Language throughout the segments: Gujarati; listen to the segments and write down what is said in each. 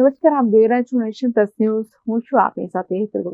નમસ્કાર આપ જોઈ રહ્યા છો નેશન પ્લસ ન્યૂઝ. હું છું આપની સાથે હેતલ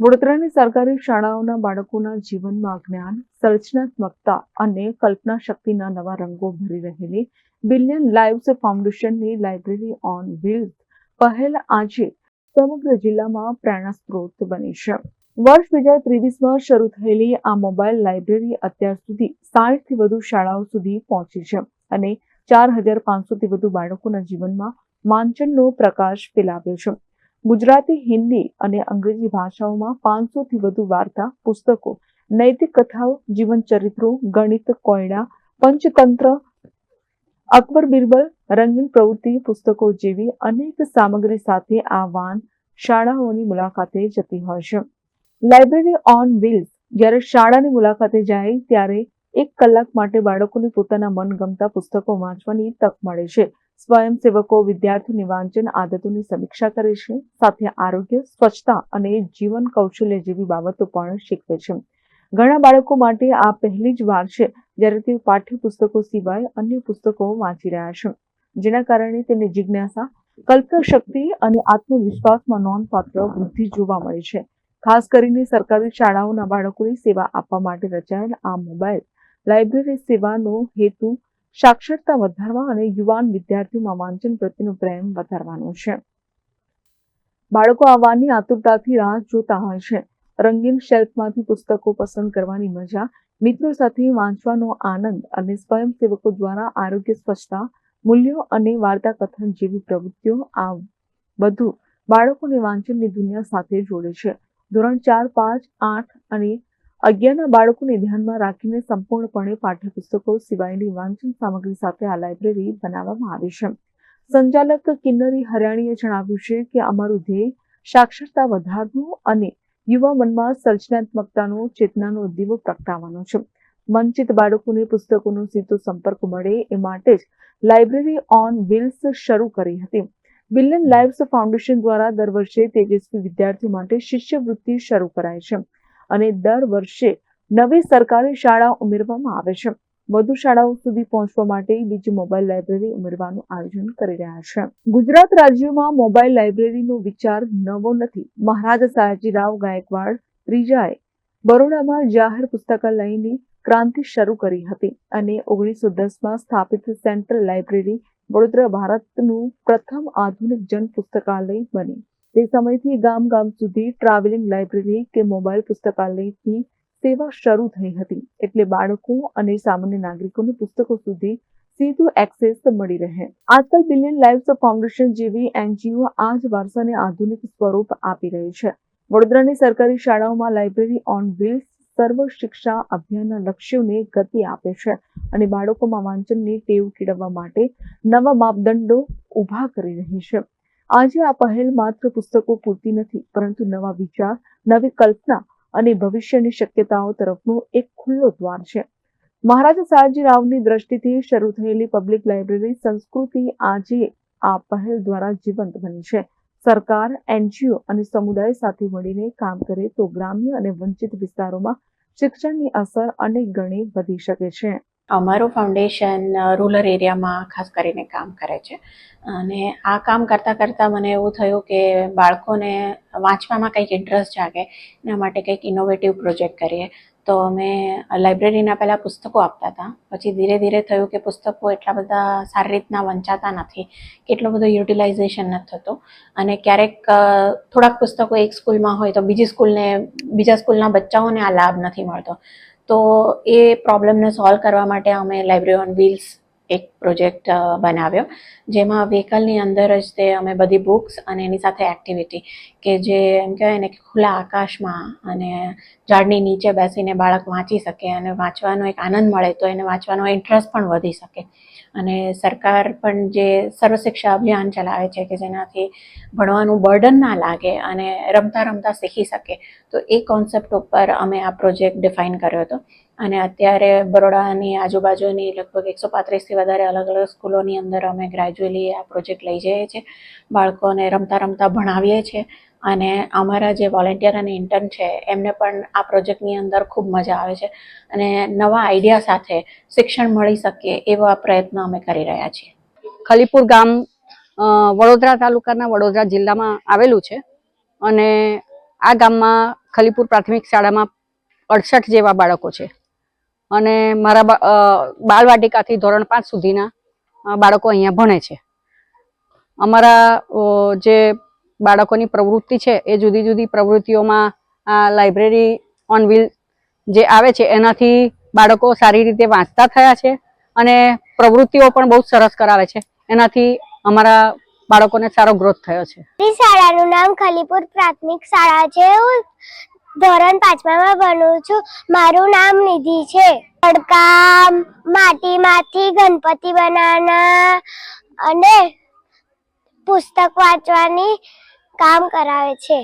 વડોદરાની સરકારી શાળાઓના બાળકોના જીવનમાં જ્ઞાન, સર્જનાત્મકતા અને કલ્પના શક્તિના નવા રંગો ભરી રહેલી બિલિયન લાઇવ્સ ફાઉન્ડેશનની લાઇબ્રેરી ઓન વ્હીલ્સ પહેલ આજે સમગ્ર જિલ્લામાં પ્રેરણા સ્ત્રોત બની છે. વર્ષ બે હજાર ત્રેવીસમાં શરૂ થયેલી આ મોબાઈલ લાઇબ્રેરી અત્યાર સુધી સાઠથી વધુ શાળાઓ સુધી પહોંચી છે અને ચાર હજાર પાંચસોથી વધુ બાળકોના જીવનમાં વાંચનનો પ્રકાશ ફેલાવ્યો છે. ગુજરાતી, હિન્દી અને અંગ્રેજી ભાષાઓમાં પાંચસોથી વધુ વાર્તા, પુસ્તકો, નૈતિક કથાઓ જીવન ચરિત્રો ગણિત, કોયડા, પંચતંત્ર, અકબર બિરબલ, રંગીન પ્રવૃત્તિ, પુસ્તકો જેવી અનેક સામગ્રી સાથે આ વાન શાળાઓની મુલાકાતે જતી હોય છે. લાઇબ્રેરી ઓન વ્હીલ્સ જ્યારે શાળાની મુલાકાતે જાય ત્યારે એક કલાક માટે બાળકોને પોતાના મનગમતા પુસ્તકો વાંચવાની તક મળે છે. સ્વયંસેવકો વિદ્યાર્થીઓની વાંચન આદતોની સમીક્ષા કરે છે. સાથે આરોગ્ય, સ્વચ્છતા અને જીવન કૌશલ્ય જેવી બાબતો પણ શીખવે છે. ઘણા બાળકો માટે આ પહેલી જ વાર છે જ્યારે તેઓ પાઠ્યપુસ્તકો સિવાય અન્ય પુસ્તકો વાંચી રહ્યા છે. જેના કારણે તેમને જિજ્ઞાસા કલ્પના શક્તિ અને આત્મવિશ્વાસમાં નોંધપાત્ર વૃદ્ધિ જોવા મળે છે. ખાસ કરીને સરકારી શાળાઓના બાળકોને સેવા આપવા માટે રચાયેલ આ મોબાઈલ લાઇબ્રેરી સેવાનો હેતુ સાક્ષરતા વધારવા અને યુવાન વિદ્યાર્થીઓમાં વાંચન પ્રત્યેનો પ્રેમ વધારવાનો છે. બાળકો આવવાની આતુરતાથી રાહ જોતા હોય છે. રંગીન શેલ્ફમાંથી પુસ્તકો પસંદ કરવાની મજા, મિત્રો સાથે વાંચવાનો આનંદ અને સ્વયંસેવકો દ્વારા આરોગ્ય, સ્વચ્છતા, મૂલ્યો અને વાર્તા કથન જેવી પ્રવૃત્તિઓ આ બધું બાળકોને વાંચનની દુનિયા સાથે જોડે છે. ધોરણ ચાર, પાંચ, આઠ અને અગિયારના બાળકોને ધ્યાનમાં રાખીને સંપૂર્ણપણે પાઠ્યપુસ્તકો સિવાયની વાંચન સામગ્રી સાથે આ લાઇબ્રેરી બનાવવામાં આવી છે. સંચાલક કિન્નરી હરિયાણીએ જણાવ્યું છે કે અમારું ધ્યેય સાક્ષરતા વધારવું અને યુવા મનમાં સર્જનાત્મકતાનો, ચેતનાનો દીવો પ્રગટાવવાનો છે. વંચિત બાળકોને પુસ્તકોનો સીધો સંપર્ક મળે એ માટે જ લાઇબ્રેરી ઓન વ્હીલ્સ શરૂ કરી હતી. બિલિયન લાઇવ્સ ફાઉન્ડેશન દ્વારા દર વર્ષે તેજસ્વી વિદ્યાર્થીઓ માટે શિષ્યવૃત્તિ શરૂ કરાય છે. અને દર વર્ષે નવી સરકારી શાળા ઉમેરવામાં આવે છે. વધુ શાળાઓ સુધી પહોંચવા માટે બીજી મોબાઈલ લાઇબ્રેરી ઉમેરવાનું આયોજન કરી રહ્યા છે. ગુજરાત રાજ્યમાં મોબાઈલ લાઇબ્રેરીનો વિચાર નવો નથી. મહારાજા સયાજીરાવ ગાયકવાડ ત્રીજાએ બરોડામાં જાહેર પુસ્તકાલયની ક્રાંતિ શરૂ કરી હતી અને ઓગણીસો દસમાં સ્થાપિત સેન્ટ્રલ લાઇબ્રેરી વડોદરા ભારતનું પ્રથમ આધુનિક જન પુસ્તકાલય બની. તે સમયથી ગામ ગામ સુધી ટ્રાવેલિંગ લાઇબ્રેરી કે મોબાઈલ પુસ્તકાલયની સેવા શરૂ થઈ હતી. એટલે બાળકો અને સામાન્ય નાગરિકોને પુસ્તકો સુધી સીધું એક્સેસ મળી રહે. આજકાલ બિલિયન લાઇવ્સ ફાઉન્ડેશન જેવી એનજીઓ આ જ વારસાને આધુનિક સ્વરૂપ આપી રહી છે. વડોદરાની સરકારી શાળાઓમાં library on wheels Sarva Shiksha અભિયાનના લક્ષ્યોને ગતિ આપે છે અને બાળકોમાં વાંચનની ટેવ કેળવવા માટે નવા માપદંડો ઊભા કરી રહી છે. આજે આ પહેલ માત્ર પુસ્તકો પૂરતી નથી, પરંતુ નવા વિચાર, નવી કલ્પના અને ભવિષ્યની શક્યતાઓ તરફનો એક ખુલ્લો દ્વાર છે. મહારાજા સયાજી રાવની દ્રષ્ટિથી શરૂ થયેલી પબ્લિક લાઇબ્રેરી સંસ્કૃતિ આજે આ પહેલ દ્વારા જીવંત બની છે. સરકાર, એનજીઓ અને સમુદાય સાથે મળીને કામ કરે તો ગ્રામ્ય અને વંચિત વિસ્તારોમાં શિક્ષણની અસર અનેક ગણી વધી શકે છે. અમારું ફાઉન્ડેશન રૂરલ એરિયામાં ખાસ કરીને કામ કરે છે. અને આ કામ કરતાં કરતાં મને એવું થયું કે બાળકોને વાંચવામાં કંઈક ઇન્ટરેસ્ટ જાગે, એના માટે કંઈક ઇનોવેટિવ પ્રોજેક્ટ કરીએ. તો અમે લાઇબ્રેરીના પહેલાં પુસ્તકો આપતા હતા. પછી ધીરે ધીરે થયું કે પુસ્તકો એટલા બધા સારી રીતના વંચાતા નથી કેટલો બધો યુટિલાઇઝેશન નથી થતું. અને ક્યારેક થોડાક પુસ્તકો એક સ્કૂલમાં હોય તો બીજી સ્કૂલને, બીજા સ્કૂલના બચ્ચાઓને આ લાભ નથી મળતો. તો એ પ્રોબ્લેમને સોલ્વ કરવા માટે અમે લાઇબ્રેરી ઓન વ્હીલ્સ એક પ્રોજેક્ટ બનાવ્યો. જેમાં વ્હીકલની અંદર જ તે અમે બધી બુક્સ અને એની સાથે એક્ટિવિટી કે જે એમ કહેવાય ને કે ખુલ્લા આકાશમાં અને ઝાડની નીચે બેસીને બાળક વાંચી શકે અને વાંચવાનો એક આનંદ મળે તો એને વાંચવાનો ઇન્ટરેસ્ટ પણ વધી શકે. અને સરકાર પણ જે સર્વશિક્ષા અભિયાન ચલાવે છે કે જેનાથી ભણવાનું બર્ડન ના લાગે અને રમતા રમતા શીખી શકે. તો એ કોન્સેપ્ટ ઉપર અમે આ પ્રોજેક્ટ ડિફાઇન કર્યો હતો. અને અત્યારે બરોડાની આજુબાજુની લગભગ એકસો પાંત્રીસથી વધારે અલગ અલગ સ્કૂલોની અંદર અમે ગ્રેજ્યુઅલી આ પ્રોજેક્ટ લઈ જઈએ છીએ. બાળકોને રમતા રમતા ભણાવીએ છીએ. અને અમારા જે વોલેન્ટિયર અને ઇન્ટર્ન છે, એમને પણ આ પ્રોજેક્ટની અંદર ખૂબ મજા આવે છે. અને નવા આઈડિયા સાથે શિક્ષણ મળી શકે એવા પ્રયત્નો અમે કરી રહ્યા છીએ. ખલીપુર ગામ વડોદરા તાલુકાના વડોદરા જિલ્લામાં આવેલું છે. અને આ ગામમાં ખલીપુર પ્રાથમિક શાળામાં અડસઠ જેવા બાળકો છે. અને મારા બાળવાટિકાથી ધોરણ પાંચ સુધીના બાળકો અહીંયા ભણે છે. અમારા જે બાળકોની પ્રવૃત્તિ છે એ જુદી જુદી પ્રવૃત્તિઓમાં આ લાઇબ્રેરી ઓન વ્હીલ જે આવે છે એનાથી બાળકો સારી રીતે વાંચતા થયા છે અને પ્રવૃત્તિઓ પણ બહુ સરસ કરાવે છે. એનાથી અમારા બાળકોને સારો ગ્રોથ થયો છે. શાળાનું નામ ખલીપુર પ્રાથમિક શાળા છે ધોરણ પાંચમામાં ભણું છું. મારું નામ નિધિ છે. તડકામ માટીમાંથી ગણપતિ બનાવવાના અને પુસ્તક વાંચવાની કામ કરાવે છે.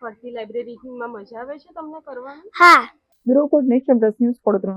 ફરતી લાઇબ્રેરીમાં મજા આવે છે તમને કરવાનું? હા. Bureau code nation plus news Vadodara